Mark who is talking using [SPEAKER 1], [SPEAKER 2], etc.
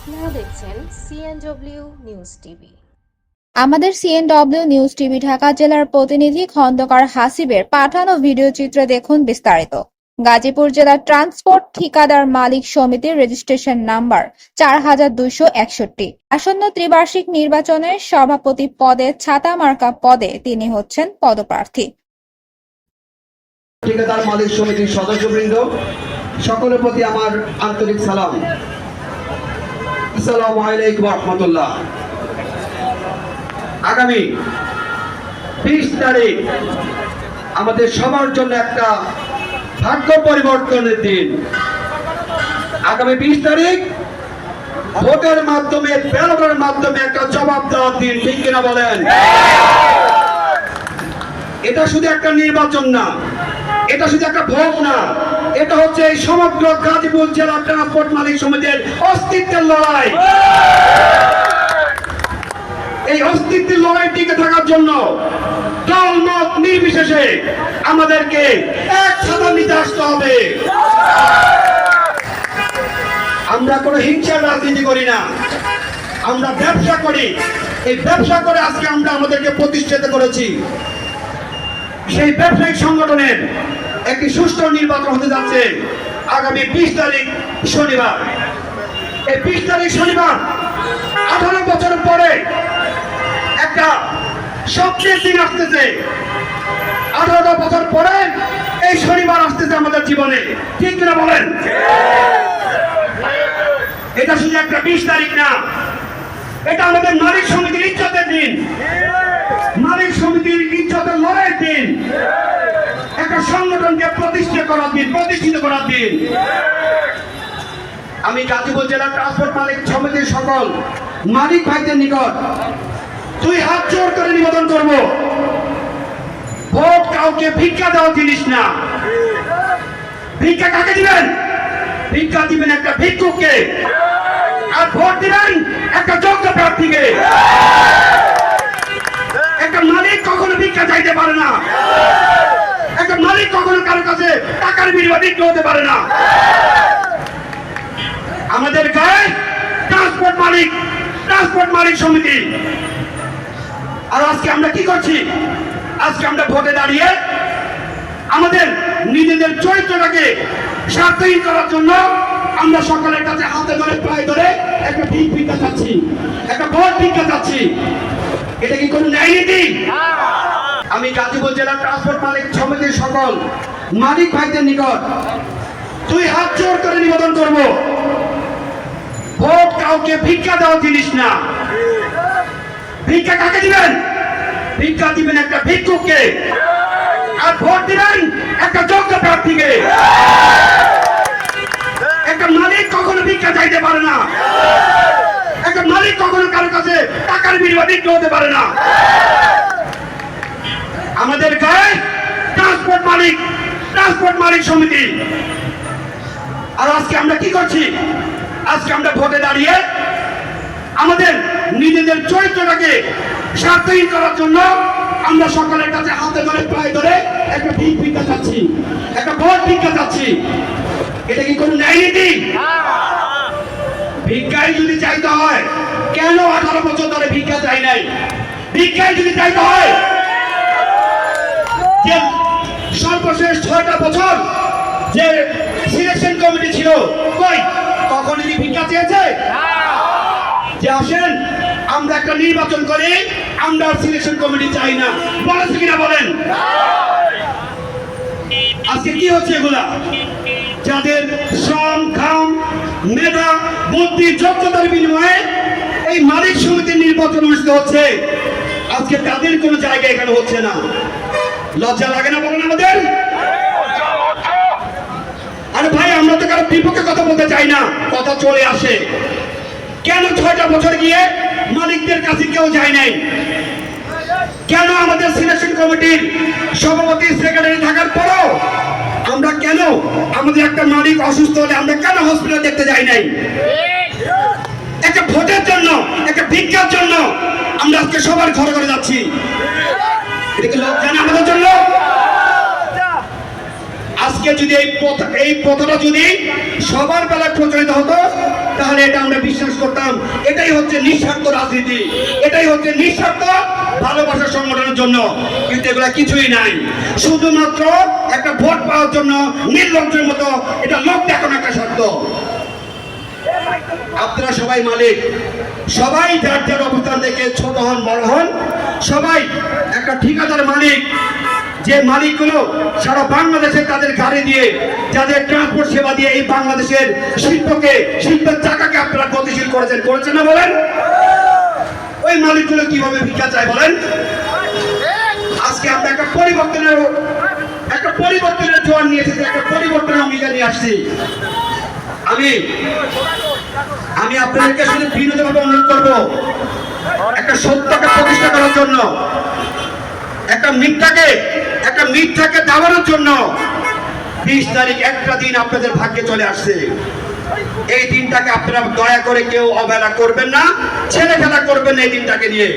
[SPEAKER 1] আপনারা দেখছেন CNW news TV
[SPEAKER 2] আমাদের সিএনডব্লিউ নিউজ টিভি ঢাকা জেলার প্রতিনিধি খন্দকার হাসিবের পাঠানো ভিডিও চিত্রে দেখুন বিস্তারিত। গাজীপুর জেলার ট্রান্সপোর্ট ঠিকাদার মালিক সমিতির রেজিস্ট্রেশন নাম্বার চার হাজার দুইশো একষট্টি। আসন্ন ত্রিবার্ষিক নির্বাচনের সভাপতি পদে ছাতা মার্কা পদে তিনি হচ্ছেন পদপ্রার্থী।
[SPEAKER 3] ঠিকাদার মালিক সমিতির সদস্যবৃন্দ সকলের প্রতি আমার আন্তরিক সালাম। আসসালামু আলাইকুম রহমতুল্লাহ। আগামী বিশ তারিখ আমাদের সবার জন্য একটা ভাগ্য পরিবর্তনের দিন। আগামী বিশ তারিখ ভোটের মাধ্যমে ব্যালটের মাধ্যমে একটা জবাব দেওয়ার দিন ঠিক কিনা বলেন? এটা শুধু একটা নির্বাচন না এটা শুধু একটা ভোট না, এটা হচ্ছে এই সমগ্র গাজীপুর জেলা ট্রান্সপোর্ট মালিক সমিতির অস্তিত্বের লড়াই। এই অস্তিত্বের লড়াই টিকে থাকার জন্য দল মত নির্বিশেষে আমাদেরকে এক ছাতা নিতে আসতে হবে। আমরা কোনো হিংসার রাজনীতি করি না, আমরা ব্যবসা করি। এই ব্যবসা করে আজকে আমরা আমাদেরকে প্রতিষ্ঠিত করেছি। সেই ব্যবসায়িক সংগঠনের একটি সুষ্ঠু নির্বাচন হতে যাচ্ছে আগামী বিশ তারিখ শনিবার। এই বিশ তারিখ শনিবার, আঠারো বছর পরে একটা স্বপ্নের দিন আসতেছে। আঠারো বছর পরে এই শনিবার আসতেছে আমাদের জীবনে। ঠিক কিনা বলেন? এটা শুধু একটা বিশ তারিখ না, এটা আমাদের মালিক সমিতির ইজ্জতের দিন। মালিক সমিতির ইজ্জতের লড়াইয়ের দিন। সংগঠনকে প্রতিষ্ঠা করার দিন, প্রতিষ্ঠিত করার দিন। আমি গাজীপুর জেলা ট্রান্সপোর্ট মালিক সমিতির সকল মালিক ভাইদের নিকট তুই হাত জোর করে নিবেদন করব। ভোট কাউকে ভিক্ষা দেওয়া জিনিস না। ভিক্ষা কাকে দিবেন? ভিক্ষা দিবেন একটা ভিক্ষুককে। আর ভোট দিবেন একটা প্রার্থীকে একটা মালিক কখনো ভিক্ষা চাইতে পারে না একটা মালিক কখনো কারও কাছে টাকার হতে পারে না। আমাদের গায়ে ট্রান্সপোর্ট মালিক ট্রান্সপোর্ট মালিক সমিতি। আর আজকে আমরা কি করছি? আজকে আমরা ভোটে দাঁড়িয়ে আমাদের নিজেদের চরিত্রটাকে স্বার্থহীন করার জন্য আমরা সকলের কাছে হাতে ধরে প্রায় ধরে একটা ভিক ভিক্ষা চাচ্ছি একটা ভোট ভিক্ষা চাচ্ছি। এটা কি কোনো ন্যায় নীতি? আমি গাজীপুর জেলা ট্রান্সপোর্ট মালিক সমিতির সকল মালিক ভাইদের নিকট তুই হাত জোর করে নিবেদন করব। ভোট কাউকে ভিক্ষা দেওয়া জিনিস না। ভিক্ষা কাকে দিবেন? ভিক্ষা দিবেন একটা ভিক্ষুককে। আর ভোট দিবেন একটা যোগ্য প্রার্থীকে। একটা মালিক কখনো ভিক্ষা চাইতে পারে না। একটা মালিক কখনো কারও কাছে টাকার বিনিময়ে বিক্রি হতে পারে না। আমাদের গায়ে ট্রান্সপোর্ট মালিক ট্রান্সপোর্ট মালিক সমিতি। আর আজকে আমরা কি করছি? আজকে আমরা ভোটে দাঁড়িয়ে আমাদের নিজেদের চরিত্রটাকে স্বার্থহীন করার জন্য আমরা সকলের কাছে হাতে ধরে, পায়ে ধরে একটা ভিক ভিক্ষা চাচ্ছি। একটা ভোট ভিক্ষা চাচ্ছি। এটা কি কোনো ন্যায় নীতি? ভিক্ষায় যদি চাইতে হয়, কেন আঠারো বছর ধরে ভিক্ষা চাই নাই? ভিক্ষায় যদি চাইতে হয় বছর যে সিলেকশন কমিটি ছিল, কই? কখন কি ভিক্ষা চেয়েছে? যে আসেন, আমরা একটা নির্বাচন করি, আমরা সিলেকশন কমিটি চাই না। বলেছে কিনা বলেন? আজকে কি হচ্ছে এগুলা? যাদের শ্রম, ঘাম মেধা বুদ্ধি, যোগ্যতার বিনিময়ে এই মালিক সমিতির নির্বাচন অনুষ্ঠিত হচ্ছে। আজকে তাদের কোনো জায়গা এখানে হচ্ছে না। লজ্জা লাগে না বলেন আমাদের আরে ভাই আমরা তো কারও বিপক্ষে কথা বলতে চাই না, কথা চলে আসে। কেন ছয়টা বছর গিয়ে মালিকদের কাছে কেউ যায় নাই? কেন আমাদের সিলেকশন কমিটির সভাপতি, সেক্রেটারি থাকার পরও আমরা কেন আমাদের একটা মালিক অসুস্থ হলে আমরা কেন হসপিটাল দেখতে যাই নাই? একটা ভোটের জন্য একটা ভিক্ষার জন্য আমরা আজকে সবার ঘরে ঘরে যাচ্ছি। এটা কি লজ্জা না আমাদের জন্য? আজকে যদি এই পথ, এই পথটা যদি সবার বেলায় প্রচলিত হতো, তাহলে এটা আমরা বিশ্বাস করতাম। এটাই হচ্ছে নিঃস্বার্থ রাজনীতি। এটাই হচ্ছে নিঃস্বার্থ ভালোবাসার সংগঠনের জন্য। কিন্তু এগুলা কিছুই নাই। শুধুমাত্র একটা ভোট পাওয়ার জন্য নির্লজ্জের মতো এটা লোক দেখানো একটা শর্ত। আপনারা সবাই মালিক। সবাই যার যার অবস্থান থেকে ছোট হন, বড় হন, সবাই একটা ঠিকাদার মালিক। যে মালিকগুলো সারা বাংলাদেশে তাদের গাড়ি দিয়ে, যাদের ট্রান্সপোর্ট সেবা দিয়ে এই বাংলাদেশের শিল্পকে, শিল্পের চাকাকে আপনারা গতিশীল করেছেন করেছেন না বলেন? ওই মালিকগুলো কীভাবে ভিক্ষা চায় বলেন? আজকে আমরা একটা পরিবর্তনের একটা পরিবর্তনের জোয়ার নিয়ে এসেছি, একটা পরিবর্তনের অঙ্গীকার নিয়ে আসছি। আমি আমি আপনাদেরকে শুধু বিনোদভাবে অনুরোধ করব, একটা সত্যকে প্রতিষ্ঠা করার জন্য, একটা মিথ্যাকে একটা মিথ্যাকে দাবানোর জন্য। বিশ তারিখ একটা দিন আপনাদের ভাগ্যে চলে আসছে। এই দিনটাকে আপনারা দয়া করে কেউ অবহেলা করবেন না ছেলে করবেন এই দিনটাকে নিয়ে।